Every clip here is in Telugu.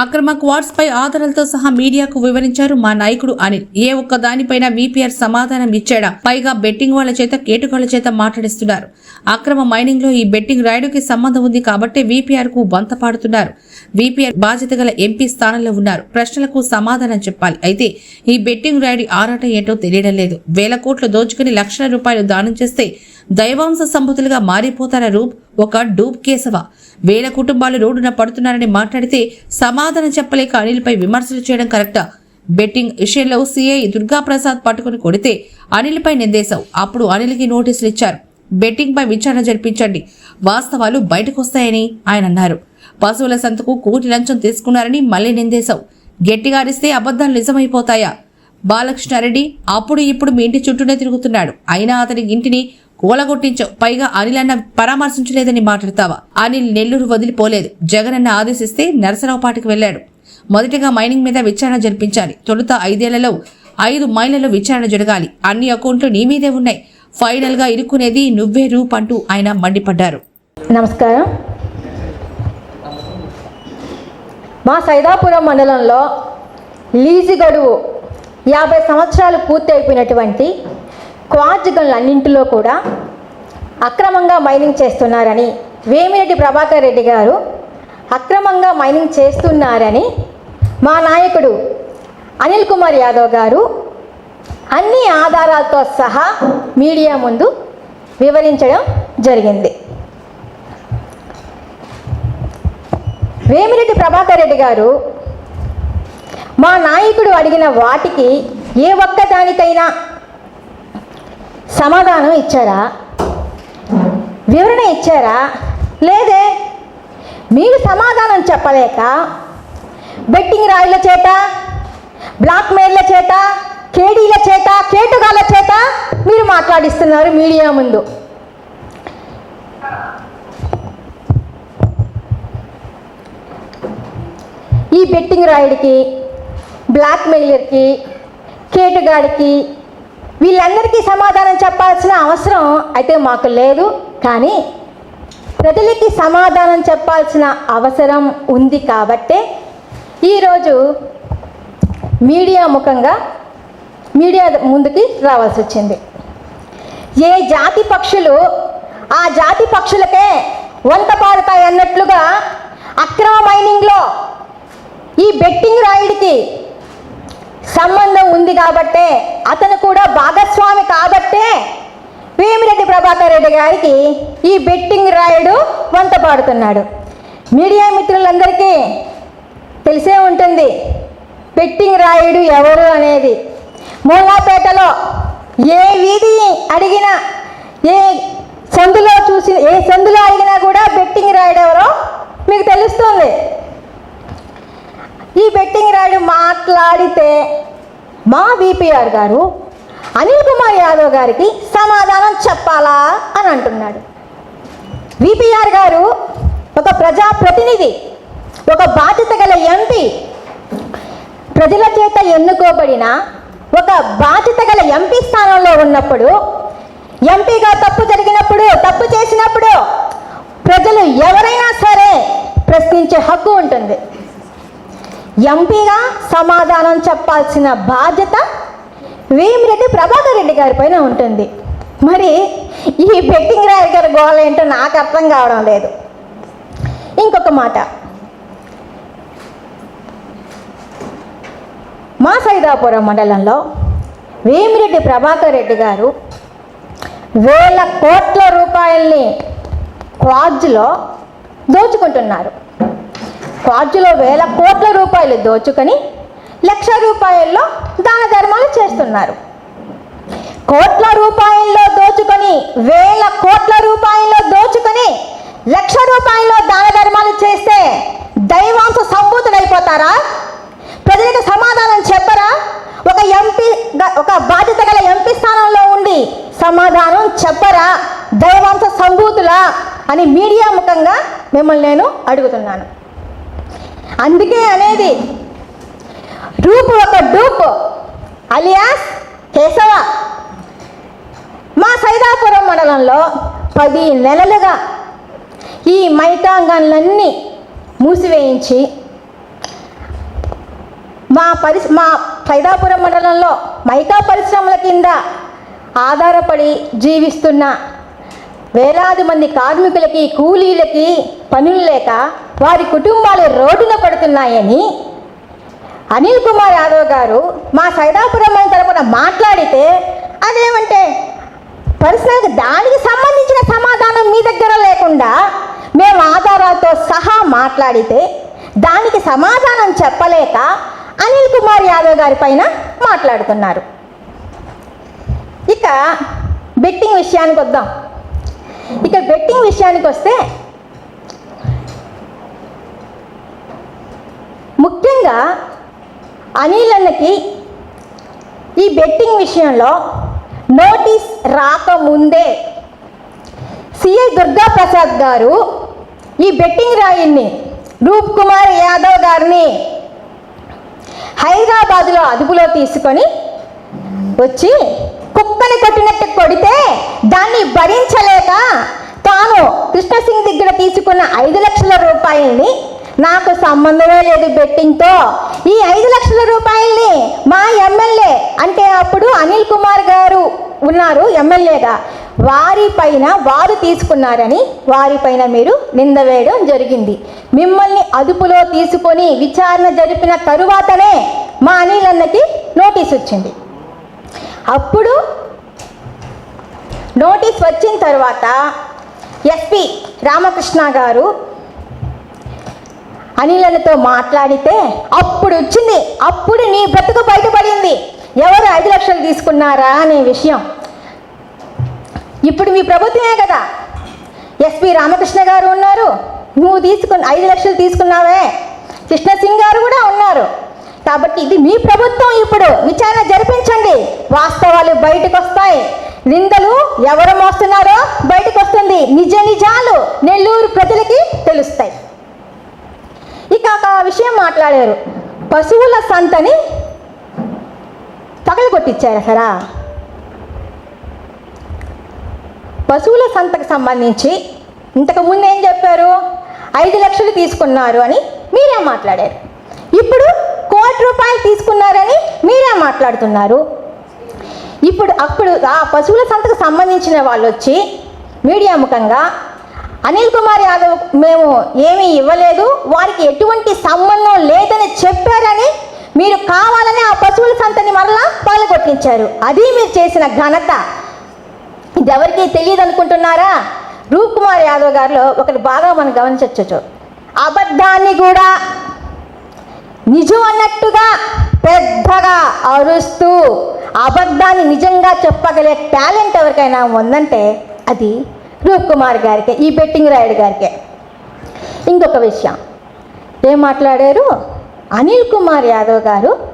అక్రమ క్వార్డ్స్ పై ఆధారాలతో సహా మీడియాకు వివరించారు మా నాయకుడు అనిల్. ఏ ఒక్క దానిపైన వీపీఆర్ సమాధానం ఇచ్చాడా? పైగా బెట్టింగ్ వాళ్ళ చేత కేటుకాళ్ళ చేత మాట్లాడిస్తున్నారు. అక్రమ మైనింగ్లో ఈ బెట్టింగ్ రాయుడుకి సంబంధం ఉంది కాబట్టి వీపీఆర్కు బంత పాడుతున్నారు. వీపీఆర్ బాధ్యత గల ఎంపీ స్థానంలో ఉన్నారు. ప్రశ్నలకు సమాధానం చెప్పాలి. అయితే ఈ బెట్టింగ్ రాయుడి ఆరాటం ఏంటో తెలియడం లేదు. వేల కోట్లు దోచుకుని లక్షల రూపాయలు దానం చేస్తే దైవాంశ సంబుతులుగా మారిపోతారా రూప్ ఒక డూప్ కేశవ. వేల కుటుంబాలు రోడ్డున పడుతున్నారని మాట్లాడితే సమాధానం చెప్పలేక అనిల్పై విమర్శలు చేయడం కరెక్టా? బెట్టింగ్ విషయంలో సీఐ దుర్గాప్రసాద్ పట్టుకుని కొడితే అనిల్పై నిందేశావు. అప్పుడు అనిల్కి నోటీసులు ఇచ్చారు. బెట్టింగ్ పై విచారణ జరిపించండి. వాస్తవాలు బయటకు వస్తాయని ఆయన అన్నారు. పశువుల సంతకు కోటి లంచం తీసుకున్నారని మళ్ళీ నిందేశావు. గట్టిగా అరిస్తే అబద్ధాలు నిజమైపోతాయా? బాలకృష్ణారెడ్డి అప్పుడు ఇప్పుడు మీ ఇంటి చుట్టూనే తిరుగుతున్నాడు. అయినా అతని ఇంటిని కూలగొట్టించావు పైగా అనిల్ అన్న పరామర్శించలేదని మాట్లాడతావా? అనిల్ నెల్లూరు వదిలిపోలేదు. జగన్ అన్న ఆదేశిస్తే నరసరావుపాటికి వెళ్ళాడు. మొదటగా మైనింగ్ మీద విచారణ జరిపించాలి. తొలుత ఐదేళ్ళలో ఐదు మైళ్ళలో విచారణ జరగాలి. అన్ని అకౌంట్లు నీ మీదే ఉన్నాయి. ఫైనల్గా ఇరుక్కునేది నువ్వే రూప్ అంటూ ఆయన మండిపడ్డారు. నమస్కారం. మా సైదాపురం మండలంలో లీజు గడువు యాభై సంవత్సరాలు పూర్తి అయిపోయినటువంటి క్వార్జ్గన్లన్నింటిలో కూడా అక్రమంగా మైనింగ్ చేస్తున్నారని వేమిరెడ్డి ప్రభాకర్ రెడ్డి గారు అక్రమంగా మైనింగ్ చేస్తున్నారని మా నాయకుడు అనిల్ కుమార్ యాదవ్ గారు అన్ని ఆధారాలతో సహా మీడియా ముందు వివరించడం జరిగింది. వేమిరెడ్డి ప్రభాకర్ రెడ్డి గారు మా నాయకుడు అడిగిన వాటికి ఏ ఒక్క దానికైనా సమాధానం ఇచ్చారా? వివరణ ఇచ్చారా? లేదే. మీరు సమాధానం చెప్పలేక బెట్టింగ్ రాయిల చేత బ్లాక్ మెయిల్ల చేత కేడీల చేత కేటుగాల చేత మీరు మాట్లాడిస్తున్నారు మీడియా ముందు. ఈ బెట్టింగ్ రాయుడికి బ్లాక్ మెయిలర్కి కేటుగాడికి వీళ్ళందరికీ సమాధానం చెప్పాల్సిన అవసరం అయితే మాకు లేదు. కానీ ప్రజలకి సమాధానం చెప్పాల్సిన అవసరం ఉంది కాబట్టే ఈరోజు మీడియా ముఖంగా మీడియా ముందుకి రావాల్సి వచ్చింది. ఏ జాతి పక్షులు ఆ జాతి పక్షులకే వంత పారుతాయి అన్నట్లుగా అక్రమ మైనింగ్లో ఈ బెట్టింగ్ రాయుడికి సంబంధం ఉంది కాబట్టే అతను కూడా భాగస్వామి కాబట్టే వేమిరెడ్డి ప్రభాకర్ రెడ్డి గారికి ఈ బెట్టింగ్ రాయుడు వంత పాడుతున్నాడు. మీడియా మిత్రులందరికీ తెలిసే ఉంటుంది బెట్టింగ్ రాయుడు ఎవరు అనేది. మూలాపేటలో ఏ వీధి అడిగినా ఏ సందులో చూసి ఏ సందులో అడిగినా కూడా బెట్టింగ్ రాయుడు ఎవరో మీకు తెలుస్తుంది. ఈ బెట్టింగ్ రాయుడు మాట్లాడితే మా విపిఆర్ గారు అనిల్ కుమార్ యాదవ్ గారికి సమాధానం చెప్పాలా అని అంటున్నాడు. విపిఆర్ గారు ఒక ప్రజాప్రతినిధి ఒక బాధ్యత గల ఎంపీ ప్రజల చేత ఎన్నుకోబడిన ఒక బాధ్యత గల ఎంపీ స్థానంలో ఉన్నప్పుడు ఎంపీగా తప్పు జరిగినప్పుడు తప్పు చేసినప్పుడు ప్రజలు ఎవరైనా సరే ప్రశ్నించే హక్కు ఉంటుంది. ఎంపీగా సమాధానం చెప్పాల్సిన బాధ్యత వేమిరెడ్డి ప్రభాకర్ రెడ్డి గారి పైన ఉంటుంది. మరి ఈ బెట్టింగ్ రాయర్ గారి గోళ ఏంటో నాకు అర్థం కావడం లేదు. ఇంకొక మాట. మా సైదాపురం మండలంలో వేమిరెడ్డి ప్రభాకర్ రెడ్డి గారు వేల కోట్ల రూపాయల్ని క్వాజ్లో దోచుకుంటున్నారు. క్వాడ్జ్లో వేల కోట్ల రూపాయలు దోచుకొని లక్ష రూపాయల్లో దాన ధర్మాలు చేస్తున్నారు. కోట్ల రూపాయల్లో దోచుకొని వేల కోట్ల రూపాయల్లో దోచుకొని లక్ష రూపాయల్లో దాన ధర్మాలు చేస్తే దైవాంశ సంభూతుడైపోతారా ప్రజలకు సమాధానం చెప్పరా? ఒక ఎంపీ ఒక బాధ్యత గల ఎంపీ స్థానంలో ఉండి సమాధానం చెప్పరా? దైవాంశ సంభూతులా అని మీడియా ముఖంగా మిమ్మల్ని నేను అడుగుతున్నాను. అందుకే అనేది రూపు ఒక డూపు అలియాస్ కేశవ. మా సైదాపురం మండలంలో పది నెలలుగా ఈ మైతాంగాన్లన్నీ మూసివేయించి మా పరి మా సైదాపురం మండలంలో మైకా పరిశ్రమల కింద ఆధారపడి జీవిస్తున్న వేలాది మంది కార్మికులకి కూలీలకి పనులు లేక వారి కుటుంబాలు రోడ్డున పడుతున్నాయని అనిల్ కుమార్ యాదవ్ గారు మా సైదాపురం తరపున మాట్లాడితే అదేమంటే పర్సనల్గా దానికి సంబంధించిన సమాధానం మీ దగ్గర లేకుండా మేము ఆధారాలతో సహా మాట్లాడితే దానికి సమాధానం చెప్పలేక అనిల్ కుమార్ యాదవ్ గారి పైన మాట్లాడుతున్నారు. ఇక బెట్టింగ్ విషయానికి వద్దాం. ఇక బెట్టింగ్ విషయానికి వస్తే ముఖ్యంగా అనిల్ అన్నకి ఈ బెట్టింగ్ విషయంలో నోటీస్ రాకముందే సిఐ దుర్గా ప్రసాద్ గారు ఈ బెట్టింగ్ రాయిని రూప్ కుమార్ యాదవ్ గారిని హైదరాబాదులో అదుపులో తీసుకొని వచ్చి కుక్కని కొట్టినట్టు కొడితే దాన్ని భరించలేక తాను కృష్ణసింగ్ దగ్గర తీసుకున్న ఐదు లక్షల రూపాయల్ని నాకు సంబంధమే లేదు బెట్టింగ్తో. ఈ ఐదు లక్షల రూపాయల్ని మా ఎమ్మెల్యే అంటే అప్పుడు అనిల్ కుమార్ గారు ఉన్నారు ఎమ్మెల్యేగా. వారి పైన వారు తీసుకున్నారని వారిపైన మీరు నింద వేయడం జరిగింది. మిమ్మల్ని అదుపులో తీసుకొని విచారణ జరిపిన తరువాతనే మా అనిల్ అన్నకి నోటీస్ వచ్చింది. అప్పుడు నోటీస్ వచ్చిన తర్వాత ఎస్పి రామకృష్ణ గారు అనిలతో మాట్లాడితే అప్పుడు వచ్చింది అప్పుడు నీ బ్రతుకు బయటపడింది. ఎవరు ఐదు లక్షలు తీసుకున్నారా అనే విషయం. ఇప్పుడు మీ ప్రభుత్వమే కదా. ఎస్పి రామకృష్ణ గారు ఉన్నారు. నువ్వు తీసుకున్న ఐదు లక్షలు తీసుకున్నావే. కృష్ణ సింగ్ గారు కూడా ఉన్నారు. కాబట్టి ఇది మీ ప్రభుత్వం ఇప్పుడు. విచారణ జరిపించండి. వాస్తవాలు బయటకు వస్తాయి నిందలు ఎవరు మోస్తున్నారో బయటకు వస్తుంది నిజ నిజాలు నెల్లూరు ప్రజలకి తెలుస్తాయి. ఇక ఒక విషయం మాట్లాడారు. పశువుల సంతని పగలు కొట్టించారు సరా పశువుల సంతకు సంబంధించి ఇంతకుముందు ఏం చెప్పారు? ఐదు లక్షలు తీసుకున్నారు అని మీరే మాట్లాడారు. ఇప్పుడు కోటి రూపాయలు తీసుకున్నారని మీరే మాట్లాడుతున్నారు. ఇప్పుడు అప్పుడు ఆ పశువుల సంతకు సంబంధించిన వాళ్ళు వచ్చి మీడియా ముఖంగా అనిల్ కుమార్ యాదవ్ మేము ఏమీ ఇవ్వలేదు. వారికి ఎటువంటి సంబంధం లేదని చెప్పారని మీరు కావాలని ఆ పశువుల సంతని మరలా పాల్గొట్టించారు. అది మీరు చేసిన ఘనత. ఇది ఎవరికి తెలియదు అనుకుంటున్నారా? రూప్ కుమార్ యాదవ్ గారిలో ఒకటి బాగా మనం గమనించవచ్చు అబద్ధాన్ని కూడా నిజం అన్నట్టుగా పెద్దగా అరుస్తూ అబద్ధాన్ని నిజంగా చెప్పగలే టాలెంట్ ఎవరికైనా ఉందంటే అది రూప్ కుమార్ గారికే ఈ బెట్టింగ్ రాయుడు గారికే. ఇంకొక విషయం. ఏం మాట్లాడారు? అనిల్ కుమార్ యాదవ్ గారు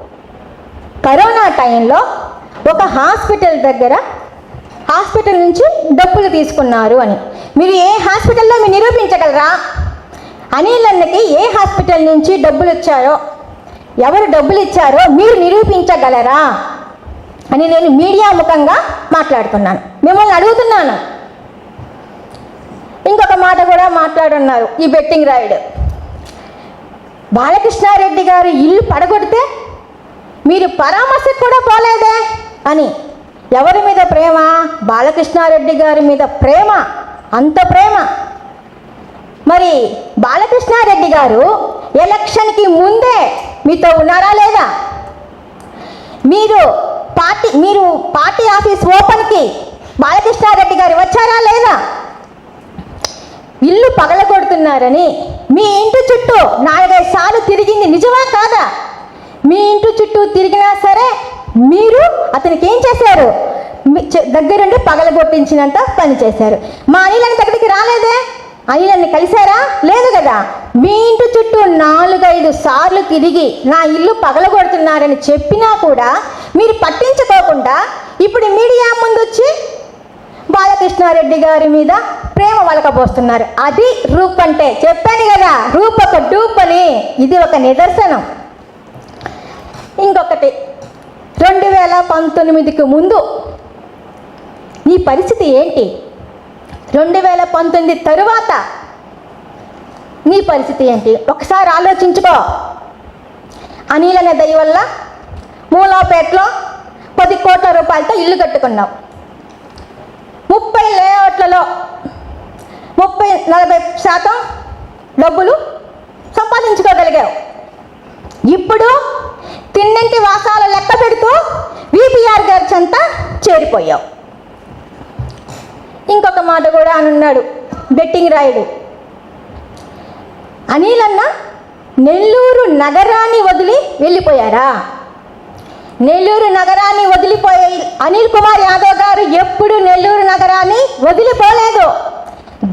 కరోనా టైంలో ఒక హాస్పిటల్ దగ్గర హాస్పిటల్ నుంచి డబ్బులు తీసుకున్నారు అని. మీరు ఏ హాస్పిటల్లో మీరు నిరూపించగలరా? అనిల్ అన్నకి ఏ హాస్పిటల్ నుంచి డబ్బులు ఇచ్చారో ఎవరు డబ్బులు ఇచ్చారో మీరు నిరూపించగలరా? అని నేను మీడియా ముఖంగా మాట్లాడుతున్నాను. మిమ్మల్ని అడుగుతున్నాను. ఇంకొక మాట కూడా మాట్లాడున్నారు ఈ బెట్టింగ్ రాయుడు బాలకృష్ణారెడ్డి గారు ఇల్లు పడగొడితే మీరు పరామర్శకు కూడా పోలేదే అని. ఎవరి మీద ప్రేమ? బాలకృష్ణారెడ్డి గారి మీద ప్రేమ? అంత ప్రేమ. మరి బాలకృష్ణారెడ్డి గారు ఎలక్షన్కి ముందే మీతో ఉన్నారా లేదా? మీరు పార్టీ మీరు పార్టీ ఆఫీస్ ఓపెన్కి బాలకృష్ణారెడ్డి గారు ఇల్లు పగలగొడుతున్నారని మీ ఇంటి చుట్టూ నాలుగైదు సార్లు తిరిగింది నిజమా కాదా? మీ ఇంటి చుట్టూ తిరిగినా సరే మీరు అతనికి ఏం చేశారు? దగ్గరుండి పగలగొట్టించినంత పని చేశారు. మా అనిలని దగ్గరికి రాలేదే? అనిలని కలిశారా? లేదు కదా. మీ ఇంటి చుట్టూ నాలుగైదు సార్లు తిరిగి నా ఇల్లు పగలగొడుతున్నారని చెప్పినా కూడా మీరు పట్టించుకోకుండా ఇప్పుడు మీడియా ముందు వచ్చి బాలకృష్ణారెడ్డి గారి మీద ప్రేమ వలకబోస్తున్నారు. అది రూప్ అంటే చెప్పాను కదా రూప్ ఒక డూప్ అని ఇది ఒక నిదర్శనం. ఇంకొకటి రెండు వేల పంతొమ్మిదికి ముందు నీ పరిస్థితి ఏంటి? రెండు వేల పంతొమ్మిది తరువాత నీ పరిస్థితి ఏంటి? ఒకసారి ఆలోచించుకో. అనిల్ అనే దయ వల్ల మూలాపేటలో పది కోట్ల రూపాయలతో ఇల్లు కట్టుకున్నాం ముప్పై లేఅవుట్లలో ముప్పై నలభై శాతం డబ్బులు సంపాదించుకోగలిగావు. ఇప్పుడు తిన్నింటి వాసాల లెక్క పెడుతూ విపిఆర్ గారి చెంత చేరిపోయావు. ఇంకొక మాట కూడా అనున్నాడు బెట్టింగ్ రాయుడు. అనిలన్న నెల్లూరు నగరాన్ని వదిలి వెళ్ళిపోయారా? నెల్లూరు నగరాన్ని వదిలిపోయే అనిల్ కుమార్ యాదవ్ గారు ఎప్పుడు నెల్లూరు నగరాన్ని వదిలిపోలేదు.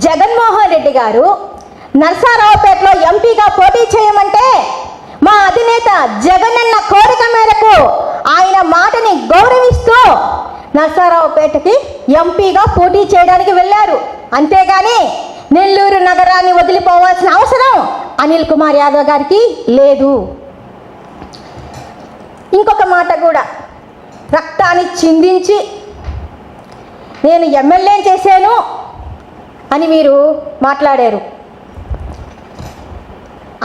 జగన్మోహన్ రెడ్డి గారు నర్సారావుపేటలో ఎంపీగా పోటీ చేయమంటే మా అధినేత జగనన్న కోరిక మేరకు ఆయన మాటని గౌరవిస్తూ నర్సారావుపేటకి ఎంపీగా పోటీ చేయడానికి వెళ్ళారు. అంతేగాని నెల్లూరు నగరాన్ని వదిలిపోవాల్సిన అవసరం అనిల్ కుమార్ యాదవ్ గారికి లేదు. ఇంకొక మాట కూడా. రక్తాన్ని చిందించి నేను ఎమ్మెల్యే చేశాను అని మీరు మాట్లాడారు.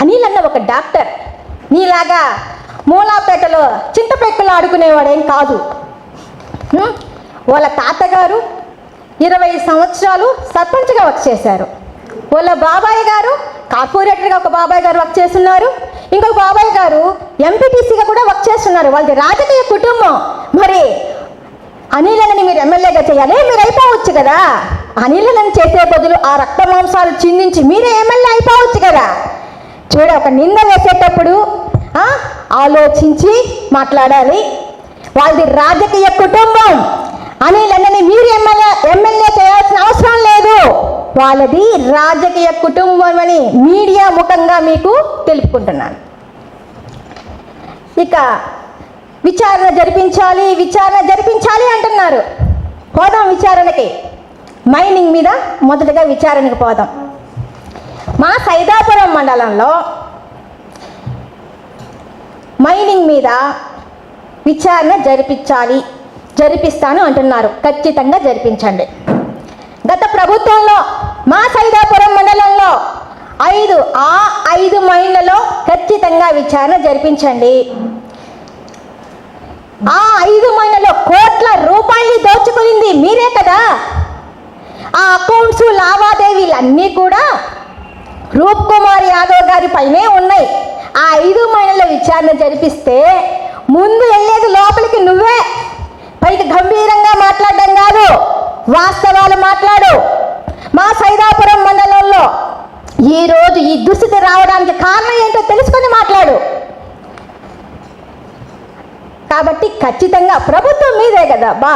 అనిల్ అన్న ఒక డాక్టర్. నీలాగా మూలాపేటలో చింతపెక్కలు ఆడుకునేవాడేం కాదు. వాళ్ళ తాతగారు ఇరవై సంవత్సరాలు సర్పంచ్గా వర్క్ చేశారు. వాళ్ళ బాబాయ్ గారు కార్పొరేటర్గా ఒక బాబాయ్ గారు వర్క్ చేస్తున్నారు. ఇంకో బాబాయ్ గారు ఎంపీటీసీగా కూడా వర్క్ చేస్తున్నారు. వాళ్ళది రాజకీయ కుటుంబం. మరి అనిలనని మీరు ఎమ్మెల్యేగా చేయాలి. మీరు అయిపోవచ్చు కదా. అనిలనని చేసే బదులు ఆ రక్త మాంసాలు చిందించి మీరే ఎమ్మెల్యే అయిపోవచ్చు కదా. చూడ ఒక నింద వేసేటప్పుడు ఆలోచించి మాట్లాడాలి. వాళ్ళది రాజకీయ కుటుంబం. అనిలనని మీ ఎమ్మెల్యే ఎమ్మెల్యే చేయాల్సిన అవసరం లేదు వాళ్ళది రాజకీయ కుటుంబం అని మీడియా ముఖంగా మీకు తెలుపుకుంటున్నాను. ఇక విచారణ జరిపించాలి విచారణ జరిపించాలి అంటున్నారు. పోదాం విచారణకి. మైనింగ్ మీద మొదటగా విచారణకు పోదాం. మా సైదాపురం మండలంలో మైనింగ్ మీద విచారణ జరిపించాలి జరిపిస్తాను అంటున్నారు. ఖచ్చితంగా జరిపించండి. గత ప్రభుత్వంలో మా సైదాపురం మండలంలో ఐదు ఆ ఐదు మైళ్ళలో ఖచ్చితంగా విచారణ జరిపించండి. ఆ ఐదు మైళ్ళలో కోట్ల రూపాయలు దోచుకునింది మీరే కదా. ఆ అకౌంట్స్ లావాదేవీలన్నీ కూడా రూప్ కుమార్ యాదవ్ గారి పైనే ఉన్నాయి. ఆ ఐదు మైళ్ళ విచారణ జరిపిస్తే ముందు వెళ్ళేది లోపలికి నువ్వే. పైకి గంభీరంగా మాట్లాడడం కాదు. వాస్తవాలు మాట్లాడు. మా సైదాపురం మండలంలో ఈరోజు ఈ దుస్థితి రావడానికి కారణం ఏంటో తెలుసుకొని మాట్లాడు. కాబట్టి ఖచ్చితంగా ప్రభుత్వం మీదే కదా బా.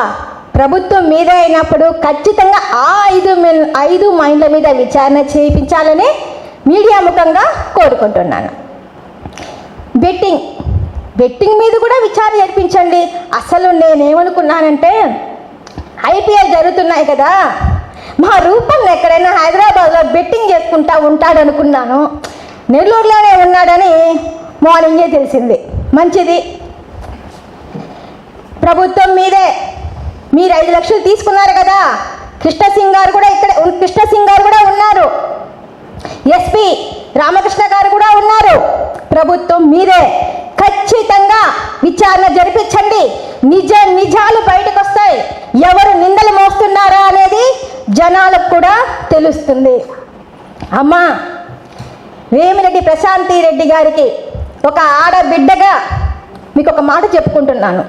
ప్రభుత్వం మీదే అయినప్పుడు ఖచ్చితంగా ఆ ఐదు ఐదు మైండ్ల మీద విచారణ చేయించాలని మీడియా ముఖంగా కోరుకుంటున్నాను. బెట్టింగ్ బెట్టింగ్ మీద కూడా విచారణ జరిపించండి. అసలు నేనేమనుకున్నానంటే ఐపీఎల్ జరుగుతున్నాయి కదా. మా రూపం ఎక్కడైనా హైదరాబాద్లో బెట్టింగ్ చేసుకుంటా ఉంటాడనుకున్నాను. నెల్లూరులోనే ఉన్నాడని మార్నింగే తెలిసింది. మంచిది. ప్రభుత్వం మీదే. మీరు ఐదు లక్షలు తీసుకున్నారు కదా. కృష్ణ సింగ్ గారు కూడా ఇక్కడ కృష్ణ సింగ్ గారు కూడా ఉన్నారు. ఎస్పి రామకృష్ణ గారు కూడా ఉన్నారు. ప్రభుత్వం మీదే ఖచ్చితంగా విచారణ జరిపించండి. నిజ నిజాలు బయటకు వస్తాయి ఎవరు నిందలు మోస్తున్నారా అనేది జనాలకు కూడా తెలుస్తుంది. అమ్మా వేమిరెడ్డి ప్రశాంతి రెడ్డి గారికి ఒక ఆడబిడ్డగా మీకు ఒక మాట చెప్పుకుంటున్నాను.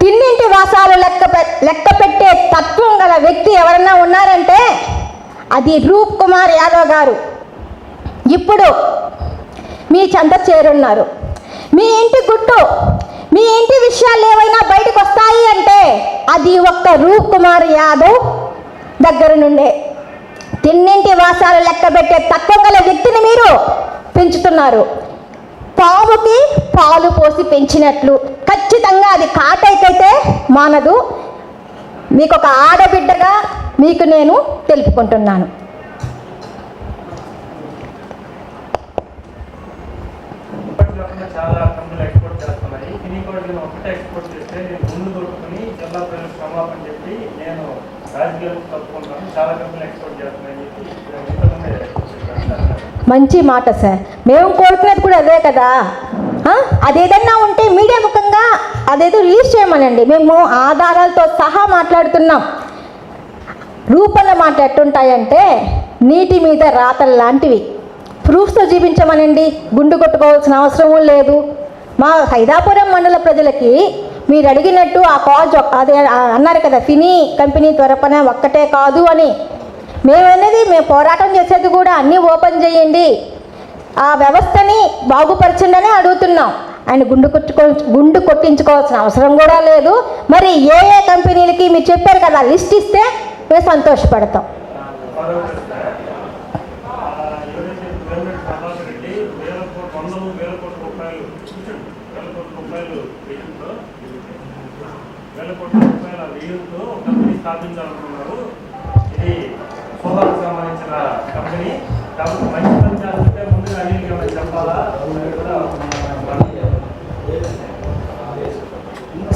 తిన్నింటి వాసాలు లెక్క లెక్క పెట్టే తత్వం గల వ్యక్తి ఎవరన్నా ఉన్నారంటే అది రూప్ కుమార్ యాదవ్ గారు. ఇప్పుడు మీ చెంత చేరున్నారు. మీ ఇంటి గుట్టు మీ ఇంటి విషయాలు ఏవైనా బయటకు వస్తాయి అంటే అది ఒక్క రూప్ కుమార్ యాదవ్ దగ్గర నుండే. తిన్నింటి వాసాలు లెక్క పెట్టే గల వ్యక్తిని మీరు పెంచుతున్నారు. పాముకి పాలు పోసి పెంచినట్లు. ఖచ్చితంగా అది కాటైకైతే మానదు. మీకు ఒక ఆడబిడ్డగా మీకు నేను తెలుపుకుంటున్నాను. మంచి మాట సార్. మేము కోరుకునేది కూడా అదే కదా? అదేదన్నా ఉంటే మీడియా ముఖంగా అదేదో రిలీజ్ చేయమనండి. మేము ఆధారాలతో సహా మాట్లాడుతున్నాం. రూపల మాట ఎట్టుంటాయంటే నీటి మీద రాతలు లాంటివి. ప్రూఫ్స్తో చూపించమనండి. గుండు కొట్టుకోవాల్సిన అవసరం లేదు. మా హైదాపురం మండల ప్రజలకి మీరు అడిగినట్టు ఆ కాజ్ అదే అన్నారు కదా ఫినీ కంపెనీ త్వరపన ఒక్కటే కాదు అని. మేమనేది మేము పోరాటం చేసేది కూడా అన్నీ ఓపెన్ చేయండి. ఆ వ్యవస్థని బాగుపరచండి అని అడుగుతున్నాం. ఆయన గుండు కొట్టుకో గుండు కొట్టించుకోవాల్సిన అవసరం కూడా లేదు. మరి ఏ ఏ కంపెనీలకి మీరు చెప్పారు కదా లిస్ట్ ఇస్తే మేము సంతోషపడతాం.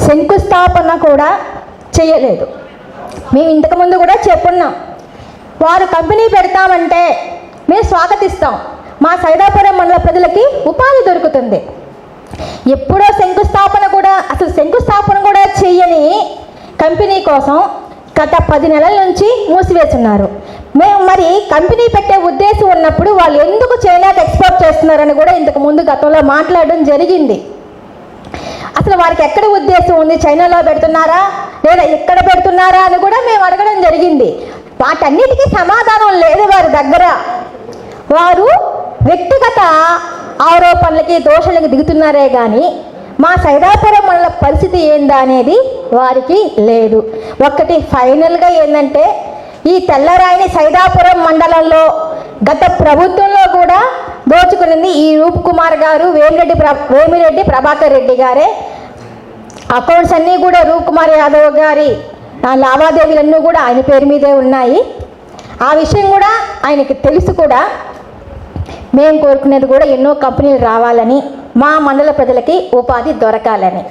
శంకుస్థాపన కూడా చేయలేదు. మేము ఇంతకుముందు కూడా చెప్పున్నాం. వారు కంపెనీ పెడతామంటే మేము స్వాగతిస్తాం. మా సైదాపురం మండల ప్రజలకి ఉపాధి దొరుకుతుంది. ఎప్పుడో శంకుస్థాపన కూడా అసలు శంకుస్థాపన కూడా చేయని కంపెనీ కోసం గత పది నెలల నుంచి మూసివేస్తున్నారు. మేము మరి కంపెనీ పెట్టే ఉద్దేశం ఉన్నప్పుడు వాళ్ళు ఎందుకు చైనాకి ఎక్స్పోర్ట్ చేస్తున్నారని కూడా ఇంతకు ముందు గతంలో మాట్లాడడం జరిగింది. అసలు వారికి ఎక్కడ ఉద్దేశం ఉంది? చైనాలో పెడుతున్నారా? లేదా ఎక్కడ పెడుతున్నారా అని కూడా మేము అడగడం జరిగింది. వాటన్నిటికీ సమాధానం లేదు వారి దగ్గర. వారు వ్యక్తిగత ఆరోపణలకి దోషాలకి దిగుతున్నారే కానీ మా సైదాపురం మండల పరిస్థితి ఏందా అనేది వారికి లేదు. ఒక్కటి ఫైనల్గా ఏంటంటే ఈ తెల్లరాయిని సైదాపురం మండలంలో గత ప్రభుత్వంలో కూడా దోచుకునింది ఈ రూప్ కుమార్ గారు వేమిరెడ్డి ప్ర వేమిరెడ్డి ప్రభాకర్ రెడ్డి గారే. అకౌంట్స్ అన్నీ కూడా రూప్ కుమార్ యాదవ్ గారి లావాదేవీలన్నీ కూడా ఆయన పేరు మీదే ఉన్నాయి. ఆ విషయం కూడా ఆయనకి తెలుసు కూడా. మేము కోరుకునేది కూడా ఎన్నో కంపెనీలు రావాలని మా మండల ప్రజలకి ఉపాధి దొరకాలని.